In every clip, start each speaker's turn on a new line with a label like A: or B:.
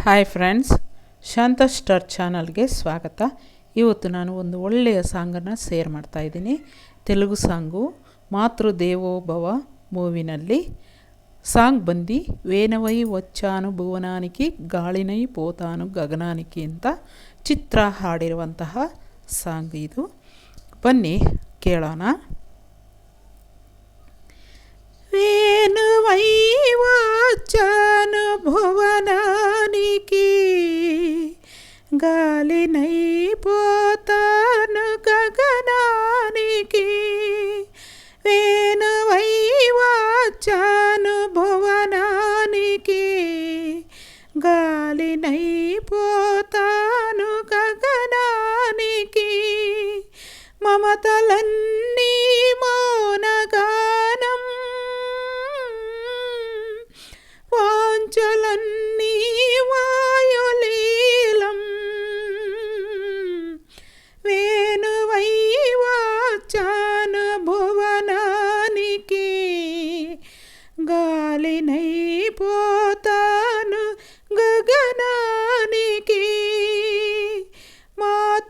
A: Hi friends ಶಾಂತ star ಚಾನಲ್ಗೆ ಸ್ವಾಗತ ಇವತ್ತು ನಾನು ಒಂದು ಒಳ್ಳೆಯ ಸಾಂಗನ್ನು ಶೇರ್ ಮಾಡ್ತಾ ಇದ್ದೀನಿ ತೆಲುಗು ಸಾಂಗು ಮಾತೃದೇವೋಭವ ಮೂವಿನಲ್ಲಿ ಸಾಂಗ್ ಬಂದು ವೇನವೈ వచ్చాను ಭುವನಾನಿಕಿ ಗಾಳಿನೈ ಪೋತಾನು ಗಗನಾನಿಕಿ ಅಂತ ಚಿತ್ರ ಹಾಡಿರುವಂತಹ ಸಾಂಗ್ ಇದು ಬನ್ನಿ ಕೇಳೋಣ వేణువై గాలినైపోతాను గగనానికి. వేణువై వచ్చాను భువనానికి. గాలినై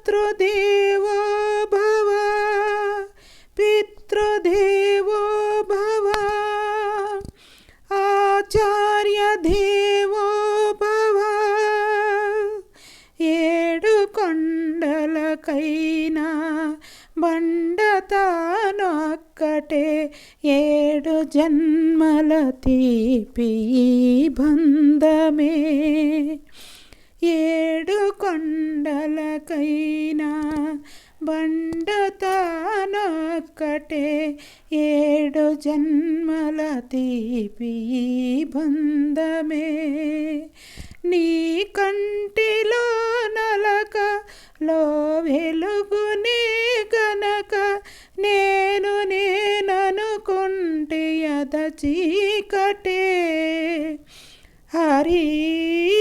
A: మాతృదేవో భవ పితృదేవో భవ ఆచార్య దేవో భవ. ఏడు కొండలకైనా బండతానొక్కటే ఏడు జన్మల తీపి బంధమే. కొండలకైనా బండతానొక్కటే ఏడు జన్మల తీపి బంధమే. నీ కంటిలో నలక లో వెలుగునే గనక నేను నేననుకుంటే అద చీకటే. హరి హరి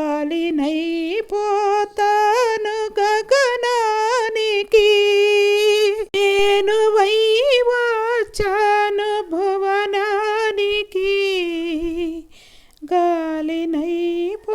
A: గాలినైపోతాను గగనానికి. నేను వై వచ్చాను భువనానికి. గాలినైపో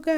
A: నిప్పుగా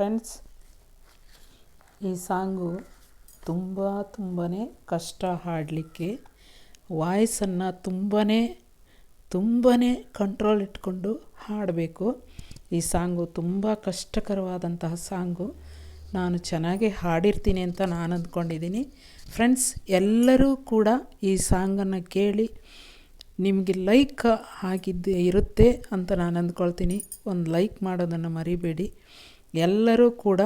A: ಫ್ರೆಂಡ್ಸ್, ಈ ಸಾಂಗು ತುಂಬ ತುಂಬಾ ಕಷ್ಟ ಹಾಡಲಿಕ್ಕೆ ವಾಯ್ಸನ್ನು ತುಂಬಾ ತುಂಬಾ ಕಂಟ್ರೋಲ್ ಇಟ್ಕೊಂಡು ಹಾಡಬೇಕು. ಈ ಸಾಂಗು ತುಂಬ ಕಷ್ಟಕರವಾದಂತಹ ಸಾಂಗು. ನಾನು ಚೆನ್ನಾಗಿ ಹಾಡಿರ್ತೀನಿ ಅಂತ ನಾನು ಅಂದ್ಕೊಂಡಿದ್ದೀನಿ. ಫ್ರೆಂಡ್ಸ್, ಎಲ್ಲರೂ ಕೂಡ ಈ ಸಾಂಗನ್ನು ಕೇಳಿ ನಿಮಗೆ ಲೈಕ್ ಆಗಿದ್ದು ಇರುತ್ತೆ ಅಂತ ನಾನು ಅಂದ್ಕೊಳ್ತೀನಿ. ಒಂದು ಲೈಕ್ ಮಾಡೋದನ್ನು ಮರಿಬೇಡಿ. ಎಲ್ಲರೂ ಕೂಡ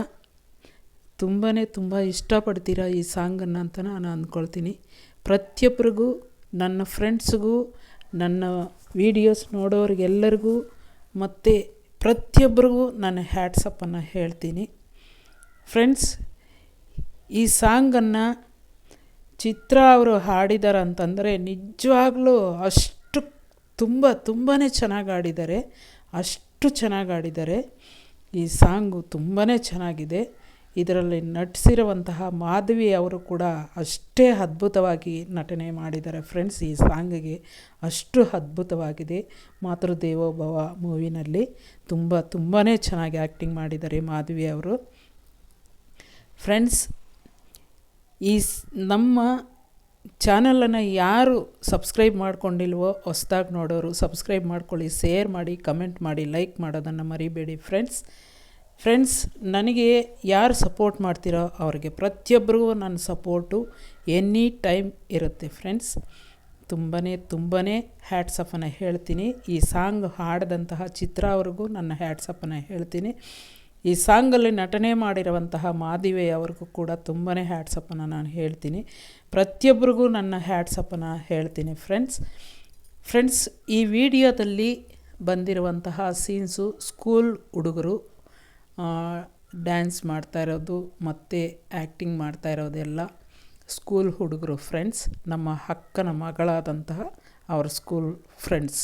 A: ತುಂಬಾ ತುಂಬ ಇಷ್ಟಪಡ್ತೀರ ಈ ಸಾಂಗನ್ನು ಅಂತ ನಾನು ಅಂದ್ಕೊಳ್ತೀನಿ. ಪ್ರತಿಯೊಬ್ಬರಿಗೂ ನನ್ನ ಫ್ರೆಂಡ್ಸ್ಗೂ ನನ್ನ ವೀಡಿಯೋಸ್ ನೋಡೋರಿಗೆಲ್ಲರಿಗೂ ಮತ್ತು ಪ್ರತಿಯೊಬ್ಬರಿಗೂ ನಾನು ಹ್ಯಾಟ್ಸಪ್ಪನ್ನು ಹೇಳ್ತೀನಿ. ಫ್ರೆಂಡ್ಸ್ ಈ ಸಾಂಗನ್ನು ಚಿತ್ರ ಅವರು ಹಾಡಿದ್ದಾರೆ ಅಂತಂದರೆ ನಿಜವಾಗ್ಲೂ ಅಷ್ಟು ತುಂಬ ತುಂಬಾ ಚೆನ್ನಾಗಿ ಹಾಡಿದ್ದಾರೆ ಅಷ್ಟು ಚೆನ್ನಾಗಿ ಆಡಿದ್ದಾರೆ ಈ ಸಾಂಗು ತುಂಬಾ ಚೆನ್ನಾಗಿದೆ. ಇದರಲ್ಲಿ ನಟಿಸಿರುವಂತಹ ಮಾಧವಿ ಅವರು ಕೂಡ ಅಷ್ಟೇ ಅದ್ಭುತವಾಗಿ ನಟನೆ ಮಾಡಿದ್ದಾರೆ ಫ್ರೆಂಡ್ಸ್ ಈ ಸಾಂಗಿಗೆ. ಅಷ್ಟು ಅದ್ಭುತವಾಗಿದೆ. ಮಾತೃದೇವೋಭವ ಮೂವಿನಲ್ಲಿ ತುಂಬ ತುಂಬಾ ಚೆನ್ನಾಗಿ ಆ್ಯಕ್ಟಿಂಗ್ ಮಾಡಿದ್ದಾರೆ ಮಾಧವಿ ಅವರು. ಫ್ರೆಂಡ್ಸ್, ಈ ನಮ್ಮ ಚಾನಲನ್ನು ಯಾರು ಸಬ್ಸ್ಕ್ರೈಬ್ ಮಾಡ್ಕೊಂಡಿಲ್ವೋ ಹೊಸ್ದಾಗಿ ನೋಡೋರು ಸಬ್ಸ್ಕ್ರೈಬ್ ಮಾಡ್ಕೊಳ್ಳಿ, ಶೇರ್ ಮಾಡಿ, ಕಮೆಂಟ್ ಮಾಡಿ, ಲೈಕ್ ಮಾಡೋದನ್ನು ಮರಿಬೇಡಿ ಫ್ರೆಂಡ್ಸ್. ಫ್ರೆಂಡ್ಸ್, ನನಗೆ ಯಾರು ಸಪೋರ್ಟ್ ಮಾಡ್ತೀರೋ ಅವರಿಗೆ ಪ್ರತಿಯೊಬ್ಬರಿಗೂ ನನ್ನ ಸಪೋರ್ಟು ಎನಿ ಟೈಮ್ ಇರುತ್ತೆ ಫ್ರೆಂಡ್ಸ್. ತುಂಬಾ ತುಂಬಾ ಹ್ಯಾಟ್ಸಪ್ಪನ್ನು ಹೇಳ್ತೀನಿ. ಈ ಸಾಂಗ್ ಹಾಡಿದಂತಹ ಚಿತ್ರ ಅವ್ರಿಗೂ ನನ್ನ ಹ್ಯಾಟ್ಸಪ್ಪನ್ನು ಹೇಳ್ತೀನಿ. ಈ ಸಾಂಗಲ್ಲಿ ನಟನೆ ಮಾಡಿರುವಂತಹ ಮಾದಿವೆ ಅವ್ರಿಗೂ ಕೂಡ ತುಂಬಾ ಹ್ಯಾಟ್ಸಪ್ಪನ್ನು ನಾನು ಹೇಳ್ತೀನಿ. ಪ್ರತಿಯೊಬ್ಬರಿಗೂ ನನ್ನ ಹ್ಯಾಟ್ಸಪ್ಪನ ಹೇಳ್ತೀನಿ ಫ್ರೆಂಡ್ಸ್ ಫ್ರೆಂಡ್ಸ್ ಈ ವಿಡಿಯೋದಲ್ಲಿ ಬಂದಿರುವಂತಹ ಸೀನ್ಸು ಸ್ಕೂಲ್ ಹುಡುಗರು ಡ್ಯಾನ್ಸ್ ಮಾಡ್ತಾ ಇರೋದು, ಮತ್ತು ಆ್ಯಕ್ಟಿಂಗ್ ಮಾಡ್ತಾ ಇರೋದೆಲ್ಲ ಸ್ಕೂಲ್ ಹುಡುಗರು ಫ್ರೆಂಡ್ಸ್ ನಮ್ಮ ಅಕ್ಕನ ಮಗಳಾದಂತಹ ಅವ್ರ ಸ್ಕೂಲ್ ಫ್ರೆಂಡ್ಸ್